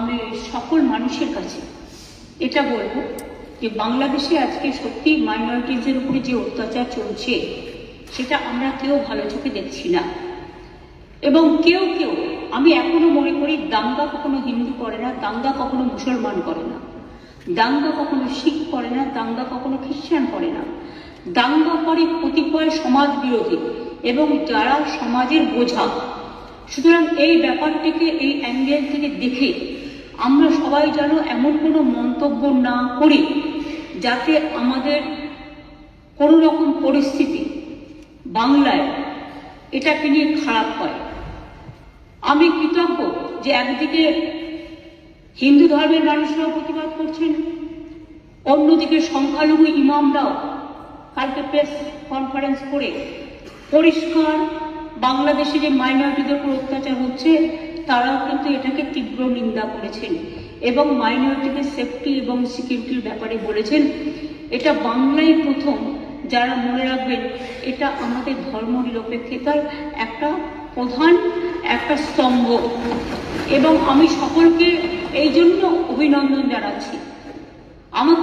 আমি সকল মানুষের কাছে এটা বলব যে বাংলাদেশে আজকে সত্যি মাইনরিটিজের উপরে যে অত্যাচার চলছে, সেটা আমরা কেউ ভালো চোখে দেখছি না। এবং কেউ কেউ, আমি এখনও মনে করি, দাঙ্গা কখনো হিন্দু করে না, দাঙ্গা কখনো মুসলমান করে না। দাঙ্গা কখনো শিখ করে না, দাঙ্গা কখনো খ্রিস্টান করে না। দাঙ্গা করে কতিপয় সমাজ বিরোধী এবং যারা সমাজের বোঝা। সুতরাং এই ব্যাপারটিকে, এই অ্যাঙ্গেল থেকে দেখে আমরা সবাই যেন এমন কোনো মন্তব্য না করি যাতে আমাদের কোনো রকম পরিস্থিতি বাংলায় এটাকে নিয়ে খারাপ হয়। আমি কৃতজ্ঞ যে একদিকে হিন্দু ধর্মের মানুষরাও প্রতিবাদ করছেন, অন্যদিকে সংখ্যালঘু ইমামরাও কালকে প্রেস কনফারেন্স করে পরিষ্কার বাংলাদেশে যে মাইনরিটিদের উপর অত্যাচার হচ্ছে তারাও কিন্তু এটাকে তীব্র নিন্দা করেছেন এবং মাইনরিটিদের সেফটি এবং সিকিউরিটির ব্যাপারে বলেছেন। এটা বাংলায় প্রথম, যারা মনে রাখবেন, এটা আমাদের ধর্ম নিরপেক্ষতার একটা প্রধান, একটা স্তম্ভ। এবং আমি সকলকে এই জন্য অভিনন্দন জানাচ্ছি। আমাকে